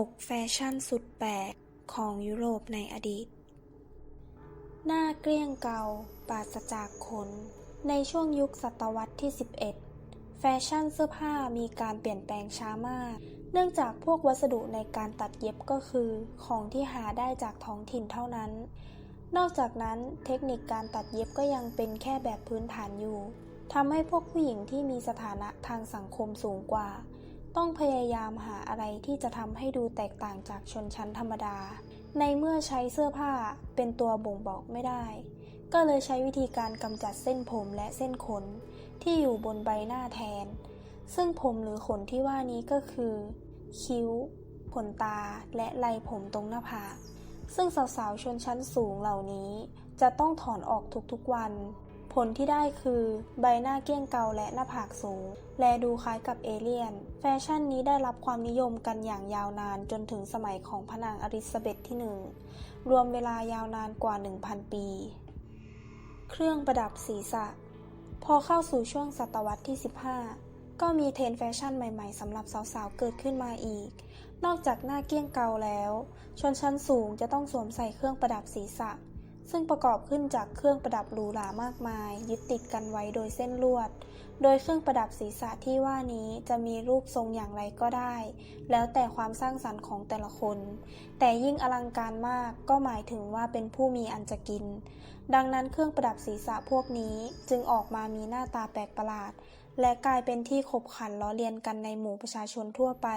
6 แฟชั่นสุดแปลกของยุโรปในอดีต หน้าเกลี้ยงเกาปราศจากขน ในช่วงยุคศตวรรษที่ 11 แฟชั่นเสื้อผ้ามีการเปลี่ยนแปลงช้ามาก เนื่องจากพวกวัสดุในการตัดเย็บก็คือ ของที่หาได้จากท้องถิ่นเท่านั้น นอกจากนั้นเทคนิคการตัดเย็บก็ยังเป็นแค่แบบพื้นฐานอยู่ทำให้พวกผู้หญิงที่มีสถานะทางสังคมสูงกว่า ต้องพยายามหาอะไรที่จะทำให้ดูแตกต่างจากชนชั้นธรรมดา ในเมื่อใช้เสื้อผ้าเป็นตัวบ่งบอกไม่ได้ ก็เลยใช้วิธีการกำจัดเส้นผมและเส้นขน ที่อยู่บนใบหน้าแทน ซึ่งผมหรือขนที่ว่านี้ก็คือ คิ้ว ขนตา และไหล่ผมตรงหน้าผากซึ่งสาวๆชนชั้นสูงเหล่านี้ จะต้องถอนออกทุกๆวัน ผลที่ได้คือใบหน้าเกี้ยงเกาและหน้าผากสูง และดูคล้ายกับเอเลี่ยน แฟชั่นนี้ได้รับความนิยมกันอย่างยาวนานจนถึงสมัยของพระนางอลิซาเบธที่หนึ่งรวมเวลายาวนานกว่า 1,000 ปี เครื่องประดับศีรษะ พอเข้าสู่ช่วงศตวรรษที่ 15 ก็มีเทรนแฟชั่นใหม่ๆสำหรับสาวๆ เกิดขึ้นมาอีก นอกจากหน้าเกี้ยงเกาแล้ว ชนชั้นสูงจะต้องสวมใส่เครื่องประดับศีรษะ ซึ่งประกอบขึ้นจากเครื่องประดับหรูหรามากมาย ยึดติดกันไว้โดยเส้นลวด โดยเครื่องประดับศีรษะที่ว่านี้จะมีรูปทรงอย่างไรก็ได้ แล้วแต่ความสร้างสรรค์ของแต่ละคน แต่ยิ่งอลังการมากก็หมายถึงว่าเป็นผู้มีอันจะกิน ดังนั้นเครื่องประดับศีรษะพวกนี้จึงออกมามีหน้าตาแปลกประหลาด และกลายเป็นที่ขบขันล้อเลียนกันในหมู่ประชาชนทั่วไป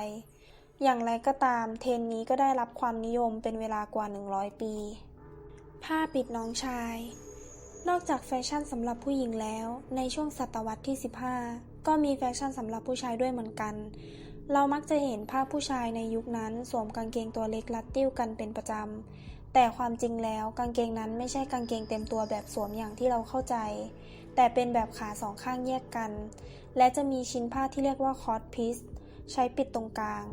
อย่างไรก็ตาม เทรนนี้ก็ได้รับความนิยมเป็นเวลากว่า 100 ปี ผ้าปิดน้องชาย นอกจากแฟชั่นสำหรับผู้หญิงแล้ว ในช่วงศตวรรษที่ 15 ก็มีแฟชั่นสำหรับผู้ชายด้วยเหมือนกัน เรามักจะเห็นภาพผู้ชายในยุคนั้นสวมกางเกงตัวเล็กรัดติ้วกันเป็นประจำ แต่ความจริงแล้วกางเกงนั้นไม่ใช่กางเกงเต็มตัวแบบสวมอย่างที่เราเข้าใจ แต่เป็นแบบขาสองข้างแยกกัน และจะมีชิ้นผ้าที่เรียกว่าคอร์ดพิสใช้ปิดตรงกลาง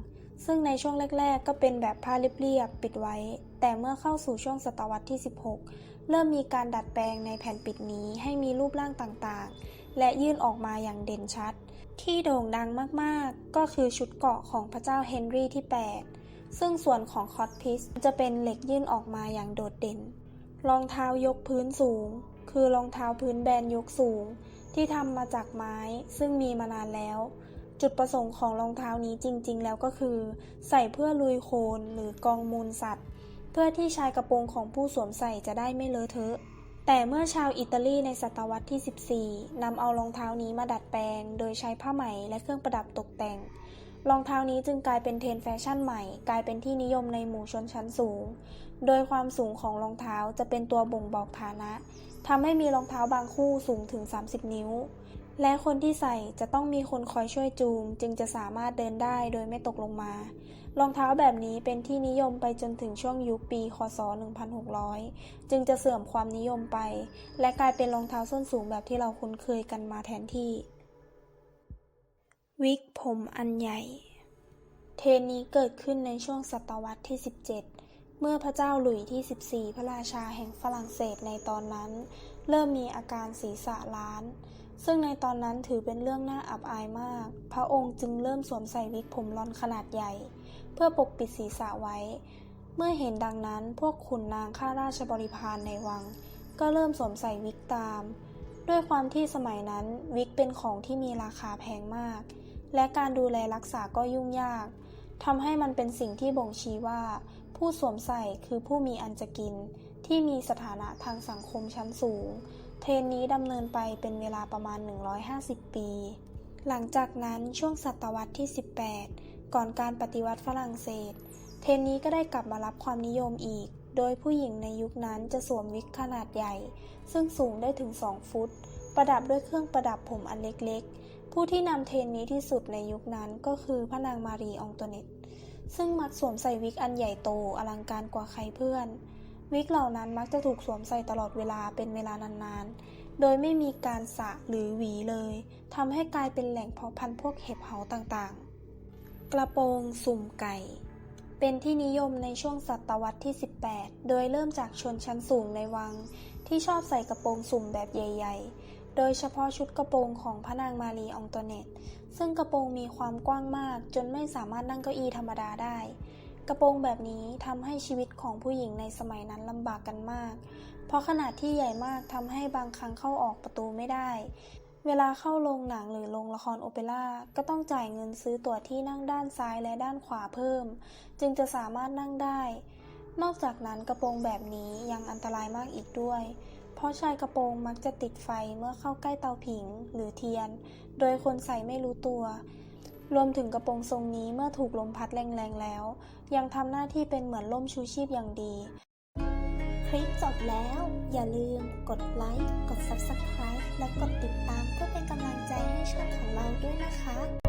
ซึ่งในช่วงแรก ๆ ก็เป็นแบบผ้าเรียบๆปิดไว้ แต่เมื่อเข้าสู่ช่วงศตวรรษที่ 16 เริ่มมีการดัดแปลงในแผ่นปิดนี้ให้มีรูปร่างต่างๆ และยื่นออกมาอย่างเด่นชัด ที่โด่งดังมากๆ ก็คือชุดเกราะของพระเจ้าเฮนรี่ที่ 8 ซึ่งส่วนของคอตพิสจะเป็นเหล็กยื่นออกมาอย่างโดดเด่น รองเท้ายกพื้นสูง คือรองเท้าพื้นแบนยกสูง ที่ทำมาจากไม้ซึ่งมีมานานแล้ว จุดประสงค์ของรองเท้านี้จริงๆ แล้วก็คือ ใส่เพื่อลุยโคลนหรือกองมูลสัตว์ เพื่อที่ชายกระโปรงของผู้สวมใส่จะได้ไม่เลอะเทอะ แต่เมื่อชาวอิตาลีในศตวรรษที่ 14นำเอารองเท้านี้มาดัดแปลง โดยใช้ผ้าไหมและเครื่องประดับตกแต่ง รองเท้านี้จึงกลายเป็นเทรนแฟชั่นใหม่ กลายเป็นที่นิยมในหมู่ชนชั้นสูง โดยความสูงของรองเท้าจะเป็นตัวบ่งบอกฐานะทำให้มีรองเท้าบางคู่สูงถึง 30 นิ้ว และคนที่ใส่จะต้องมีคนคอยช่วยจูง จึงจะสามารถเดินได้โดยไม่ตกลงมา รองเท้าแบบนี้เป็นที่นิยมไปจนถึงช่วงยุคปี คศ 1600 จึงจะเสื่อมความนิยมไป และกลายเป็นรองเท้าส้นสูงแบบที่เราคุ้นเคยกันมาแทนที่ วิกผมอันใหญ่ เทรนนี้เกิดขึ้นในช่วงศตวรรษที่ 17เมื่อพระเจ้าหลุยที่ 14 พระราชาแห่งฝรั่งเศสในตอนนั้น เริ่มมีอาการศีรษะล้าน ซึ่งในตอนนั้นถือเป็นเรื่องน่าอับอายมาก พระองค์จึงเริ่มสวมใส่วิกผมลอนขนาดใหญ่ เพื่อปกปิดศีรษะไว้ เมื่อเห็นดังนั้นพวกขุนนางข้าราชบริพารในวัง ก็เริ่มสวมใส่วิกตาม ด้วยความที่สมัยนั้นวิกเป็นของที่มีราคาแพงมาก และการดูแลรักษาก็ยุ่งยากทำให้มันเป็นสิ่งที่บ่งชี้ว่า ผู้สวมใส่คือผู้มีอันจะกิน ที่มีสถานะทางสังคมชั้นสูง เทรนนี้ดำเนินไปเป็นเวลาประมาณ 150 ปี หลังจากนั้นช่วงศตวรรษที่ 18 ก่อนการปฏิวัติฝรั่งเศส เทรนนี้ก็ได้กลับมารับความนิยมอีก โดยผู้หญิงในยุคนั้นจะสวมวิกขนาดใหญ่ ซึ่งสูงได้ถึง 2 ฟุต ประดับด้วยเครื่องประดับผมอันเล็กๆ ผู้ที่นำเทรนนี้ที่สุดในยุคนั้นก็คือพระนางมารีอองตเนตซึ่งมักสวมใส่วิกอันใหญ่โตอลังการกว่าใครเพื่อน วิกเหล่านั้นมักจะถูกสวมใส่ตลอดเวลาเป็นเวลานานๆ โดยไม่มีการสระหรือหวีเลยทำให้กลายเป็นแหล่งเพาะพันธุ์พวกเห็บเหาต่างๆ กระโปรงสุ่มไก่ เป็นที่นิยมในช่วงศตวรรษที่ 18 โดยเริ่มจากชนชั้นสูงในวัง ที่ชอบใส่กระโปรงสุ่มแบบใหญ่ ๆ โดยเฉพาะชุดกระโปรงของพระนางมารีอองตเนตซึ่งกระโปรงมีความกว้างมากจนไม่สามารถนั่งเก้าอี้ธรรมดาได้ ระโปรงแบบนี้ทำให้ชีวิตของผู้หญิงในสมัยนั้นลำบากกันมาก เพราะขนาดที่ใหญ่มากทำให้บางครั้งเข้าออกประตูไม่ได้ เวลาเข้าโรงหนังหรือโรงละครโอเปร่าก็ต้องจ่ายเงินซื้อตั๋วที่นั่งด้านซ้ายและด้านขวาเพิ่ม จึงจะสามารถนั่งได้ นอกจากนั้นกระโปรงแบบนี้ยังอันตรายมากอีกด้วย เพราะชายกระโปรงมักจะติดไฟเมื่อเข้าใกล้เตาผิงหรือเทียน โดยคนใส่ไม่รู้ตัว รวมถึงกระโปรงทรงนี้เมื่อถูกลมพัดแรงๆแล้ว ยังทำหน้าที่เป็นเหมือนร่มชูชีพอย่างดี คลิปจบแล้ว อย่าลืมกดไลค์ กด Subscribe และกดติดตามเพื่อเป็นกำลังใจให้ช่องของเราด้วยนะคะ